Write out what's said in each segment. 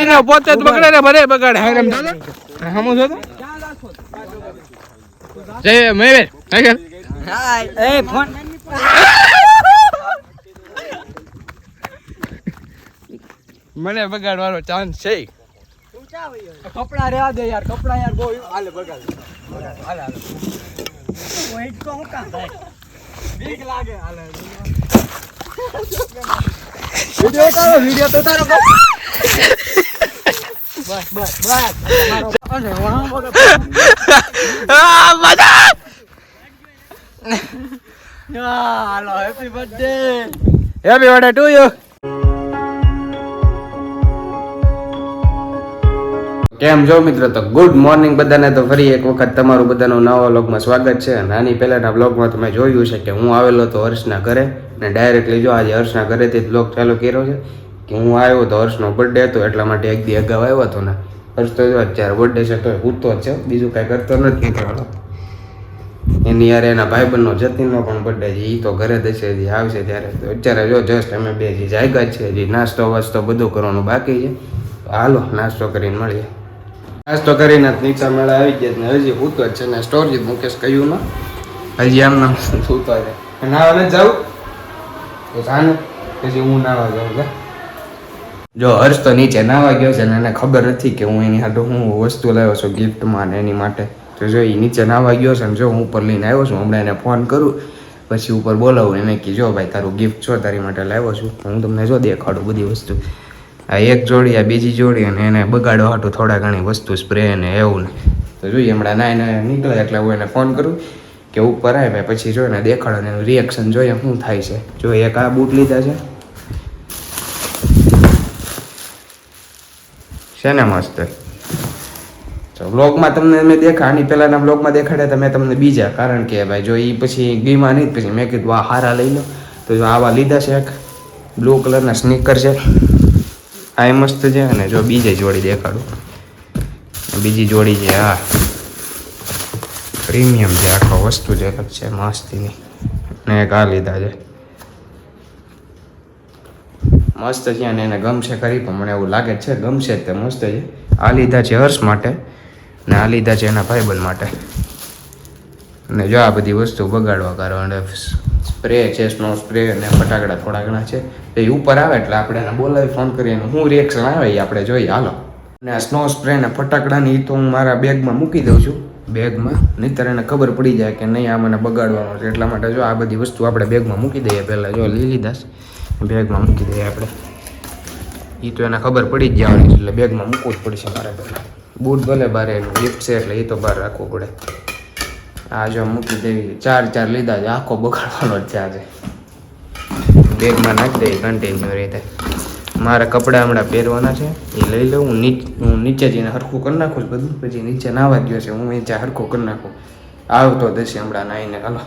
એને પોતે જ બગડે ને ભલે બગાડે. હમું થતો જય મેરે. હાય એ ફોન. મને બગાડવાનો ચાન્સ છે. કપડા રેવા દે યાર કપડા યાર બહુ હાલે બગાડ. હાલે હાલે. વેઇટ કો હું કામ બીક લાગે હાલે. વિડિયો તારો વિડિયો તો તારો બસ. બસ બસ અને વાહ મજા! હાલો happy birthday happy birthday to you કેમ જો મિત્રો, તો ગુડ મોર્નિંગ બધાને. તો ફરી એક વખત તમારું બધાનું નવા વ્લોગમાં સ્વાગત છે. અને આની પહેલાના વ્લોગમાં તમે જોયું છે કે હું આવેલો તો હર્ષના ઘરે. ને ડાયરેક્ટલી જો આજે હર્ષના ઘરેથી જ વ્લોગ ચાલુ કર્યો છે કે હું આવ્યો તો હર્ષનો બર્થડે હતો, એટલા માટે એક દી અગાઉ આવ્યો હતો ને. હર્ષ તો જો અત્યારે બર્થડે છે તો ઉઠતો જ છે. બીજું કાંઈ કરતો નથી. એની યાર એના ભાઈબંધનો જતીનનો પણ બર્થડે છે. એ તો ઘરે જ હશે, હજી આવશે ત્યારે. તો અત્યારે જો જસ્ટ અમે બે જે જાગ્યા જ છે જે નાસ્તો વાસ્તો બધું કરવાનું બાકી છે. હાલો, નાસ્તો કરીને મળીએ. નાસ્તો કરીને નીચા મેળા આવી ગયા ને હજી સૂતો જ છે ને સ્ટોરજી મુકેશ કહ્યું ને? હજી આમ નામ સૂતો છે. નાવા નથી જાઉં? તો જાને. પછી હું નાવા જાઉં લે. જો હર્ષ તો નીચે નાવા ગયો છે ને એને ખબર નથી કે હું એની હાટુ હું વસ્તુ લાવ્યો છું ગિફ્ટમાં ને એની માટે. તો જો એ નીચે નાવા ગયો છે ને જો હું ઉપર લઈને આવ્યો છું હમણાં એને ફોન કરું પછી ઉપર બોલાવું એને કે જો ભાઈ તારું ગિફ્ટ છો તારી માટે લાવ્યો છું. હું તમને જો દેખાડું બધી વસ્તુ. આ એક જોડી, આ બીજી જોડી અને એને બગાડવા હાટું થોડા ઘણી વસ્તુ સ્પ્રે ને એવું ને. તો જોઈએ, હમણાં ના એને નીકળે એટલે હું એને ફોન કરું કે ઉપર આવે ભાઈ પછી જો એને દેખાડો ને રિએક્શન જોઈએ શું થાય છે. જો એક આ બૂટ લીધા છે. છે ને મસ્ત બ્લોગમાં તમને મેં દેખા, આની પહેલાંના બ્લોગમાં દેખાડ્યા તમે તમને બીજા. કારણ કે ભાઈ, જો એ પછી ગીમાં નહીં, પછી મેં કીધું, આ હારા લઈ લો. તો જો આવા લીધા છે એક. બ્લુ કલરના સ્નીકર છે. આ મસ્ત છે અને જો બીજે જોડી દેખાડું. બીજી જોડી છે આ પ્રીમિયમ છે આખો વસ્તુ છે અલગ છે, મસ્તીની. ને એક આ લીધા છે. મસ્ત છે અને એને ગમશે ખરી, પણ મને એવું લાગે છે, ગમશે જ તે મસ્ત છે. આ લીધા છે હર્ષ માટે ને આ લીધા છે એના ભાઈબંધ માટે. અને જો આ બધી વસ્તુ બગાડવા કારણે સ્પ્રે છે, સ્નો સ્પ્રે અને ફટાકડા થોડા ઘણા છે. એ ઉપર આવે એટલે આપણે એને બોલાવી, ફોન કરીએ શું રિએક્શન આવે એ આપણે જોઈએ. હાલો. અને આ સ્નો સ્પ્રે ને ફટાકડાની તો હું મારા બેગમાં મૂકી દઉં છું. બેગમાં? નહીંતર એને ખબર પડી જાય કે નહીં, આ મને બગાડવાનો છે. એટલા માટે જો આ બધી વસ્તુ આપણે બેગમાં મૂકી દઈએ પહેલાં. જો લીલી દાસ, બેગમાં મૂકી દઈએ આપણે. એ તો એને ખબર પડી જ જવાની એટલે બેગમાં મૂકવું જ પડશે મારે પહેલાં. બૂટ ભલે બારે એનું ગિફ્ટ છે, એટલે એ તો બહાર રાખવું પડે. આ જો મૂકી દેવી. ચાર ચાર લીધા છે. આખો બગાડવાનો જ છે આજે. બેગમાં નાખી દઈએ કન્ટિન્યુ રીતે. મારે કપડાં હમણાં પહેરવાના છે. એ લઈ લઉં. હું નીચ, હું નીચે જઈને હરખું કરી નાખું છું બધું. પછી નીચે નાવા ગયો છે. હું નીચે હરખું કરી નાખું. આવતો દશે હમણાં નાહીને. હાલો.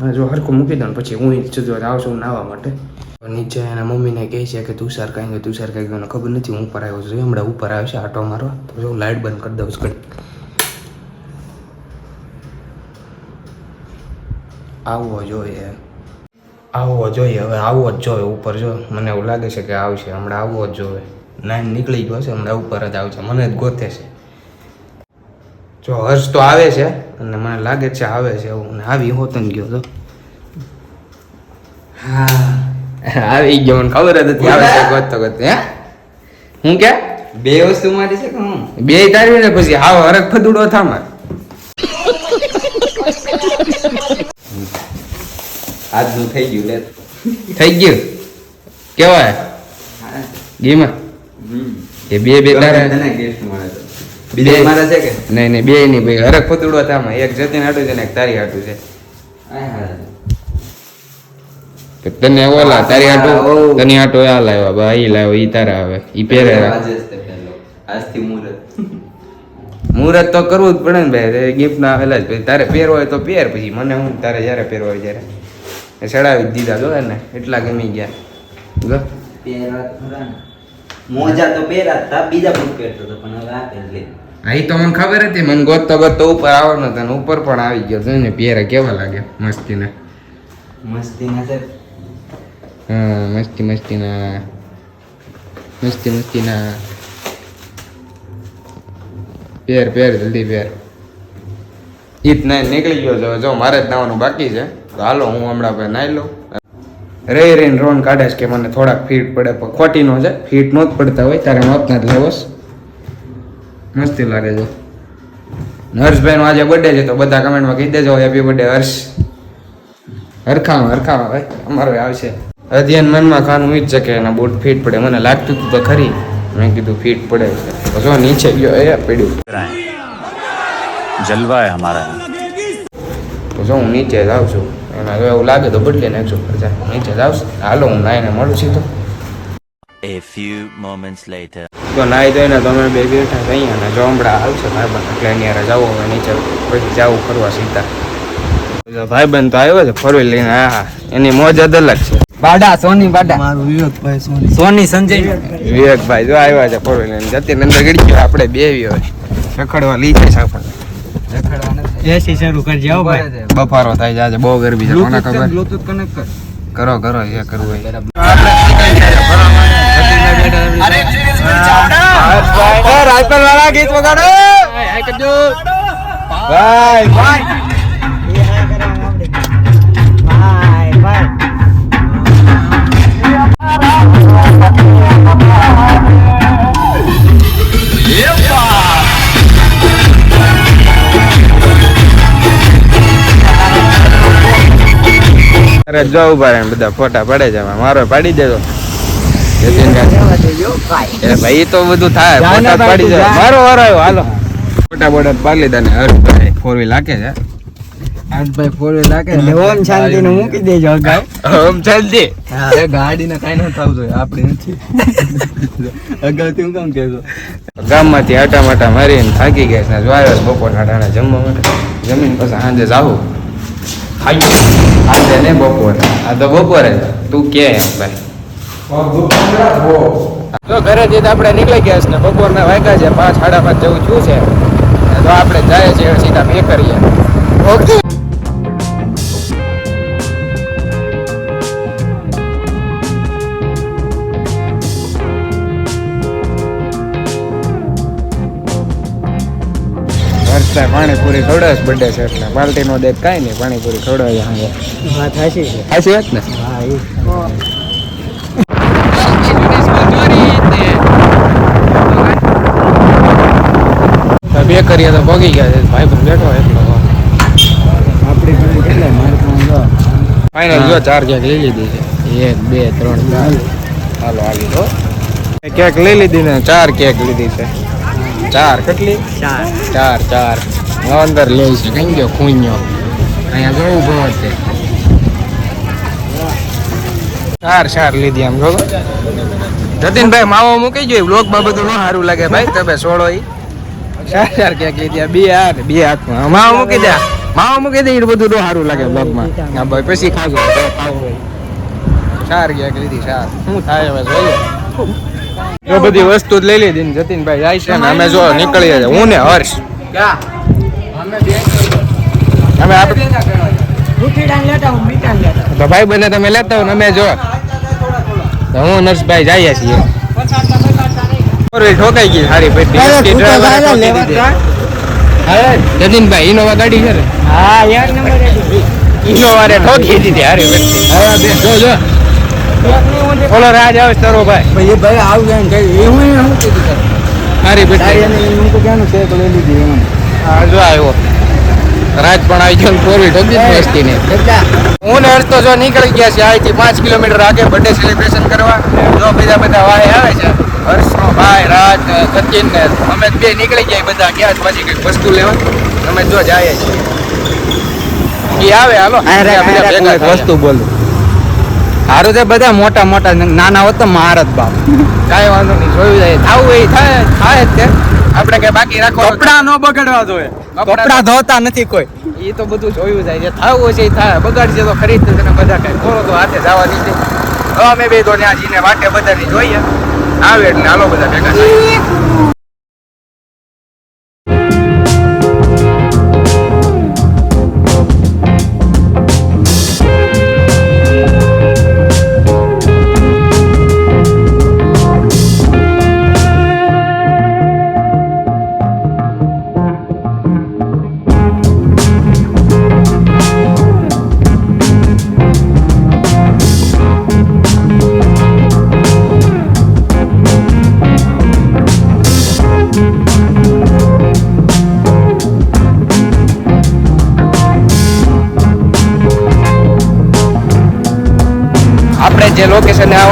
હા, જો હરખું મૂકી દઉં પછી હું સીધો આવશું નાવા માટે. નીચે એના મમ્મીને કહે છે કે તુષાર કાંઈ ગયો તુષાર કાંઈ ગયો. ખબર નથી, હું ઉપર આવ્યો છું. હમણાં ઉપર આવ્યો છે આટો મારવા. તો જો લાઇટ બંધ કરી દઉં છું આવવો જોઈએ. આવવો જોઈએ હવે આવવો જ જોઈએ ઉપર જો મને એવું લાગે છે કે આવશે હમણાં આવવો જ જોઈએ. નાઈન નીકળી ગયો છે હમણાં ઉપર જ આવશે મને જ ગોતે છે. જો હર્ષ તો આવે છે અને મને લાગે છે આવે છે એવું આવી હોત ને ગયો તો. હા આવી ગયો મને ખબર જ હતી આવે છે ગોતતો ગોતતો હે? હું કે? બે વસ્તુ મારી છે કે હું? બે તારી ને પછી આવો હરક ફદુડો થામા આજનું થઈ ગયું લે. થઈ ગયું? કેવાય? ગીમાં. એ બે બે તારે તને બીજા મારા છે કે? નહીં નહીં બે નહીં ભાઈ હરક ફદુડો થામા એક જતીન હાટું છે ને એક તારી હાટું છે. તને ઓલા તારી હાટું ઓ. હાટું આ લાવ્યા બા ઈ લાવ્યો ઈ તારા આવે ઈ પહેરે. આજથી મુહૂર્ત. મુહૂર્ત તો કરવું જ પડે ને ભાઈ. ગિફ્ટ ના આવેલા જ. તારે પહેરવો હોય તો પહેર પછી મને હું તારે જ્યારે પહેરવો હોય ત્યારે. ચડાવી દીધા જો ને એટલા ગમી ગયા. જો. મોજા તો પહેરા બીજા પણ પહેરતો હતો પણ હવે આ પહેર હા ઈ તો મને ખબર હતી મને ગોતતો ગોતતો ઉપર આવવાનો હતો ઉપર પણ આવી ગયો. છે ને પહેરે કેવા લાગે મસ્તીના. મસ્તી ના છે. હા મસ્તી મસ્તીના મસ્તી મસ્તીના. પહેર પહેર જલ્દી પહેર. ઈત ના નીકળી ગયો જો મારે જ નાવાનું બાકી છે. તો હાલો હું હમણાં ભાઈ નાહી લઉં. રે રેન રોન કાઢે છે કે મને થોડાક ફીટ પડે પણ ખોટી નો છે ફીટ નો જ પડતા હોય ત્યારે મોતના જ લેવોસ મસ્તી લાગે છે. હર્ષભાઈનો આજે બર્થડે છે તો બધા કમેન્ટમાં કહી દેજો હેપી બર્થડે હર્ષ. હરખામાં હરખામાં ભાઈ અમારો આવશે. અધ્યયન મનમાં ખાન ઉઈ જ છે કે એના બૂટ ફીટ પડે. મને લાગતું હતું તો ખરી. મેં કીધું ફીટ પડે છે. જો નીચે ગયો એ પડ્યું. જલવાય અમારા. તો જો હું નીચે જ જાઉં છું. એમાં એવું લાગે તો બદલી નાખજો ખર્ચા નીચે જ આવશે. હાલો હું નાઈને મળું સીધો. A few moments later. તો નાઈ ધોઈને તો અમે બે બેઠા થઈ અહીંયા જોમડા જો હમણાં આવશે ભાઈબંધ એટલે એની હારે જવું હવે નીચે પછી જવું ફરવા સીધા. ભાઈબંધ તો આવ્યો છે ફરવી લઈને હા એની મોજ જ અલગ છે. બાડા સોની બાડા. મારું વિવેકભાઈ સોની. સોની સંજય. વિવેકભાઈ જો આવ્યા છે ફરવી લઈને જતી અંદર ગડી આપણે બે હોય. રખડવા લઈ જાય છે આપણને. એસી શરૂ કરજે આવો ભાઈ. બફારો થાય છે બહુ ગરમી છે કોને ખબર? બ્લૂટૂથ કનેક્ટ કર. કરો કરો એ કરવું હોય. રાઇફલ વાળા ગીત વગાડો. ભાઈ ભાઈ. અરે જો ઊભા બધા ફોટા પડે છે મારો પાડી દેજો. ભાઈ તો બધું થાય. ફોટા પાડી દે મારો વારો આવ્યો. હાલો. ફોટા બોટા પાડી લીધા ને. હર્ષભાઈ ફોર વ્હીલ લાગે છે. ભાઈ ફોર વ્હીલ લાગે એટલે ઓમ શાંતિ નું મૂકી દેજો અગાઉ. ઓમ ચાલતી એ ગાડીને કાંઈ ન થવું જોઈએ. આપણી નથી. હું કામ ગામમાંથી આટા માટા મારીને થાકી ગયા છે. જો આવ્યો બપોરના ટાણે જમવા માટે. જમીન પછી સાંજે જાવું. ખાઈ આજે ને બપોરે. આ તો બપોરે તું કે એમ ભાઈ. જો ઘરે જઈને આપણે નીકળી ગયા છે ને બપોરના વાગ્યા છે. પાંચ સાડા પાંચ જેવું થયું છે. તો આપણે જાય છે સીધા બે કરીએ. ઓકે. વર્ષે પાણીપુરી ખવડાવે બર્થડે છે એટલે પાર્ટી નો દે કાંઈ નહીં પાણીપુરી ખવડાવે હા વાત હાચી છે. સાચી વાત ને? હા એ. તો બે કરીએ તો ભોગી ગયા છે. ભાઈ પણ બેઠો એટલો આપણી પાસે કેટલા મારે જો ચાર કેક લઈ લીધી છે. એક બે ત્રણ ચાર. હાલો આવી તો કેક લઈ લીધી ને ચાર કેક લીધી છે. ચાર કેટલી? ચાર. ચાર ચાર. અંદર લે છે. કઈ ગયો ખૂન્યો અહીંયા જોવું ઊભો છે. ચાર ચાર લીધી આમ જો જતીનભાઈ માવો મૂકી જોઈએ લોક બાબતો ન સારું લાગે ભાઈ. તમે સોળો ઈ. ચાર ચાર ક્યાંક લીધી બે હાથ બે હાથમાં. માવો મૂકી દે માવો મૂકી દે એટલું બધું ન સારું લાગે બ્લોગમાં ભાઈ પછી ખાજો. ચાર ક્યાંક લીધી ચાર. શું થાય હવે જોઈએ એ બધી વસ્તુ જ લઈ લીધી ને જતીનભાઈ જાય છે ને અમે જો નીકળીએ છીએ. હું ને હર્ષ. અમે તો ભાઈ બંને તમે લેતા હો અમે જો. હું નર્સભાઈ જઈએ છીએ. ઠોકાઈ ગઈ સારી દીધી. જતીનભાઈ ઇનોવા ગાડી છે ને? હા યાર નંબર ઇનોવા રે ઠોકી દીધી સારી પેટી જો જો. ઓલો રાજ આવે છે તારો ભાઈ. ભાઈ એ ભાઈ આવ જાય ને કઈ એવું શું કીધું મારી હારી એને હું તો ક્યાંનું છે? તો લઈ લીધી એમ. હા જો આવ્યો. રાજ પણ આવી ગયો વ્હીલ ઠોકી ને. હું ને હર્ષ તો જો નીકળી ગયા છે અહીંથી પાંચ કિલોમીટર આગે બર્થડે સેલિબ્રેશન કરવા. જો બીજા બધા વાય આવે છે. હર્ષનો ભાઈ રાજ સચિન ને અમે બે નીકળી ગયા બધા. ગયા છે પછી કંઈક વસ્તુ લેવા. અમે જો જાય છીએ. એ આવે હાલો. વસ્તુ બોલું. હારું છે બધા મોટા મોટા નાના હોત તો મહારત જ બાપ. કાંઈ વાંધો નહીં જોયું જાય. થાવું એ થાય થાય જ તે આપણે કે બાકી રાખો કપડા નો બગડવા જોઈએ. કપડા ધોતા નથી કોઈ. એ તો બધું જોયું જાય જે થવું છે એ થાય. બગાડશે તો ખરીદ ને બધા કઈ કોરો તો હાથે જવા દીધે હવે અમે બે તો ત્યાં જઈને વાટે બધાની જોઈએ. આવે એટલે હાલો બધા ભેગા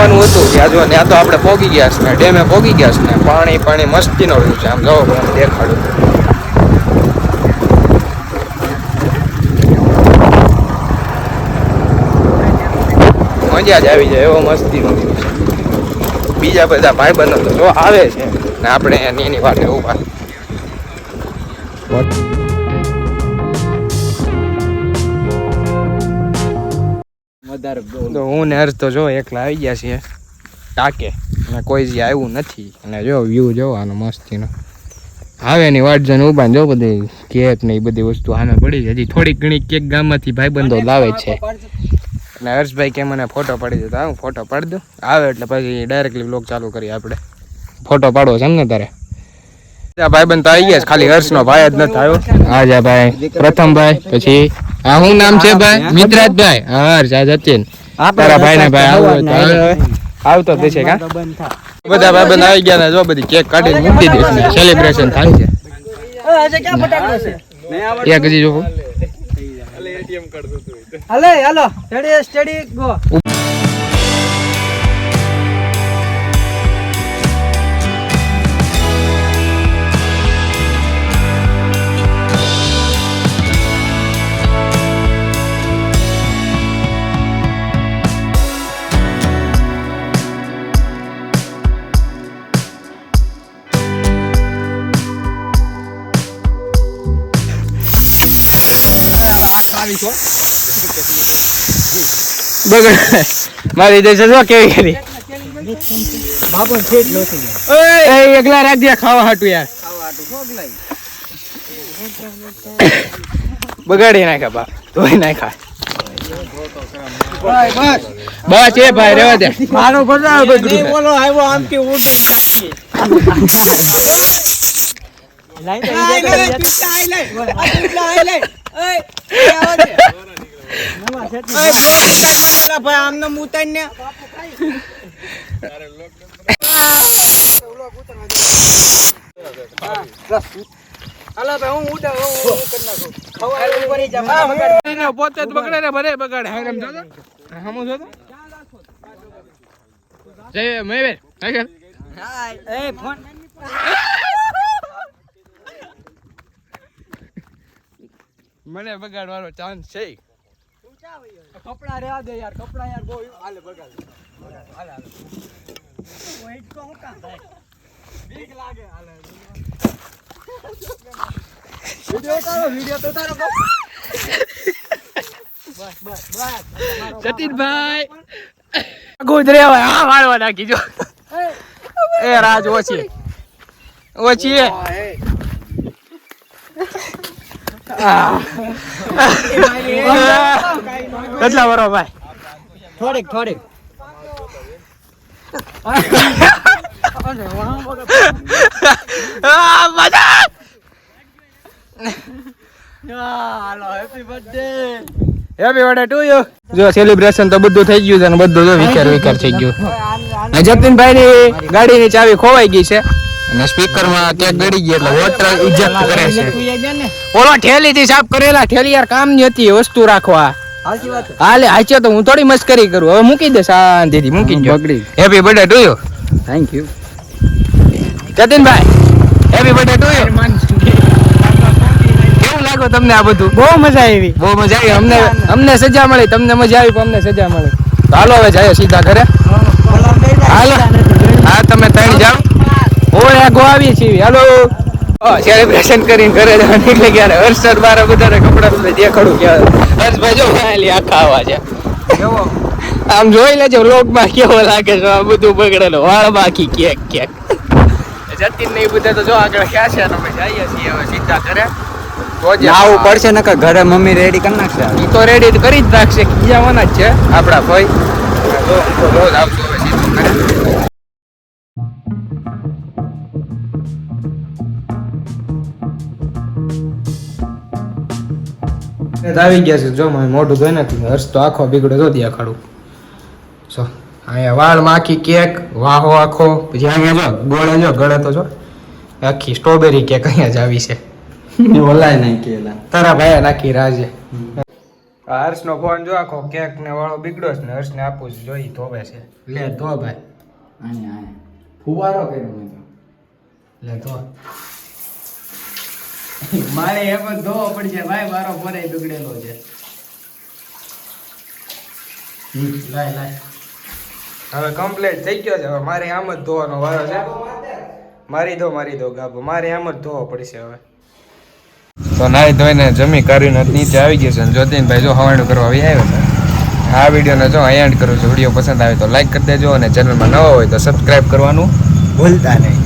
થઈએ. ત્યાં જો, ત્યાં તો આપણે પોગી ગયા છે ડેમે પોગી ગયા છે પાણી પાણી મસ્તીનો રહ્યું છે. આમ જો પણ મજા જ આવી જાય એવો મસ્તીનો છે. બીજા બધા ભાઈબંધો તો જો આવે છે. ને આપણે એની એની વાટે ઊભા. વધારે તો હું ને હર્ષ તો જો એકલા આવી ગયા છીએ. ટાકે અને કોઈ જે આવ્યું નથી. અને જો વ્યૂ જો આનો મસ્તીનો. આવે ની વાટ જન ઊભા જો બધી કેક ને એ બધી વસ્તુ સામે પડી હજી થોડીક ઘણી કેક ગામમાંથી ભાઈબંધો લાવે છે. અને હર્ષભાઈ કે મને ફોટો પાડી દો તો હું ફોટો પાડી દઉં આવે એટલે પછી ડાયરેક્ટલી બ્લોગ ચાલુ કરીએ આપણે. ફોટો પાડવો છે ને તારે? ભાઈબંધ તો આવી ગયા છે ખાલી હર્ષનો ભાઈ જ નથી આવ્યો આ જા ભાઈ પ્રથમ ભાઈ પછી હા શું નામ છે ભાઈ? મિત્રાજભાઈ. હા હર્ષ આ જતીન તારા ભાઈ ને ભાઈ આવું હોય તો આવે. આવતો જ છે કા? બંધ બધા ભાઈબંધ આવી ગયા ને જો બધી કેક કાઢીને મૂકી દે. સેલિબ્રેશન થાય છે. આજે ક્યાં ફટાકડો છે એક હજી જો હાલે હાલો સ્ટેડી સ્ટેડી ગો મારી દેશે જો કેવી કરી. બાબો ઠેઠ લોસી ગયા એ એકલા રાખ દે ખાવા હાટુ યાર. બગાડી નાખા બા ધોઈ નાખા બસ એ ભાઈ રેવા દે. મારો બધા. બગડું બોલો આવ્યો આમ કે ઉડે કરી નાખું. ખવાય કરી પોતે જ બગડે ને ભલે બગાડે. હા એમ જોતો? હમો જોતો? જય મેવેર આગળ એ ફોન. મને બગાડવાનો ચાન્સ છે. કપડા રહ્યા દે યાર કપડા યાર બહુ હાલે બગાડ. હાલે હાલે. વેઇટ કો હું કામ બીક લાગે હાલે. વિડિયો તારો વિડિયો તો તારો બસ બસ બસ. જતીનભાઈ. ગોદરે હા વાળવા નાખી જો. એ રાજ ઓછી. ઓછી. એ. કેટલા વરો ભાઈ? થોડીક થોડીક. આ મજા! હાલો હેપી બર્થડે ટુ યુ જો સેલિબ્રેશન તો બધું થઈ ગયું છે અને બધું જો વિચાર વિચાર થઈ ગયું. જતીનભાઈ ની ગાડી ની ચાવી ખોવાઈ ગઈ છે. અને સ્પીકરમાં કેક ગળી ગઈ એટલે વોટર ઇજેક્ટ કરે છે. ઓલો ઠેલી થી સાફ કરેલા ઠેલી યાર કામની હતી વસ્તુ રાખવા. હાલે હાચ્યો તો હું થોડી મસ્કરી કરું. હવે મૂકી દે શાંતિથી મૂકી દો બગડી. Happy birthday to you thank you Jatinbhai happy birthday to you કેવું તમને આ બધું? બહુ મજા આવી. બહુ મજા આવી. અમને અમને સજા મળી. તમને મજા આવી પણ અમને સજા મળી. તો હાલો હવે જાય સીધા ઘરે. હાલો. હા તમે ત્રણ જાઓ. ઓય આગો આવીએ છીએ. હાલો. સેલિબ્રેશન કરીને ઘરે જવા નીકળી ક્યારે? ને હર્ષદ મારે બધાને કપડા બધા દેખાડું કે હર્ષભાઈ જો ખાલી આખા આવા છે. આમ જોઈ લેજો લોકમાં કેવો લાગે છે? આ બધું બગડેલો. વાળ બાકી કેક કેક જતીન ને એ બધા તો જો આગળ ક્યાં છે? અમે જઈએ છીએ હવે સીધા ઘરે. આવું પડશે નકર ઘરે મમ્મી રેડી કરી નાખશે. એ તો રેડી કરી જ નાખશે. ખીજાવાના જ છે આપણા ભાઈ. રોજ આવી ગયા છે. જો મને મોઢું ધોઈ નાખ્યું હર્ષ તો આખો બીગડો જો ત્યાં ખાડું જો અહીંયા વાળમાં આખી કેક વાહો આખો. પછી અહીંયા જો ગોળે જો ગળે તો જો. આખી સ્ટ્રોબેરી કેક અહીંયા જ આવી છે. ઓલાય નહીં કેલા તારા ભાઈ નાખી રાજે હર્ષ નો ફોન જો આખો કેક ને વાળો બીગડો છે ને હર્ષ ને આપું છું. જોઈ ધોવે છે. લે ધો ભાઈ. ફુવારો કર્યો લે તો મારે એ પણ ધોવો પડશે ભાઈ મારો ફોને બગડેલો છે. લાય લાય. હવે કમ્પ્લીટ થઈ ગયો છે. હવે મારે આમ જ ધોવાનો વારો છે. મારી દો મારી દો ગાભો. મારે આમ જ ધોવો પડશે હવે. તો નાઈ ધોઈને જમી કરીને નીચે આવી ગયું છે. અને જ્યોતિનભાઈ જો હવાણું કરવા આવી આવ્યો છે. આ વિડીયોને જો અહીંયા કરું છું. વીડિયો પસંદ આવે તો લાઈક કરી દેજો અને ચેનલમાં નવો હોય તો સબસ્ક્રાઈબ કરવાનું ભૂલતા નહીં.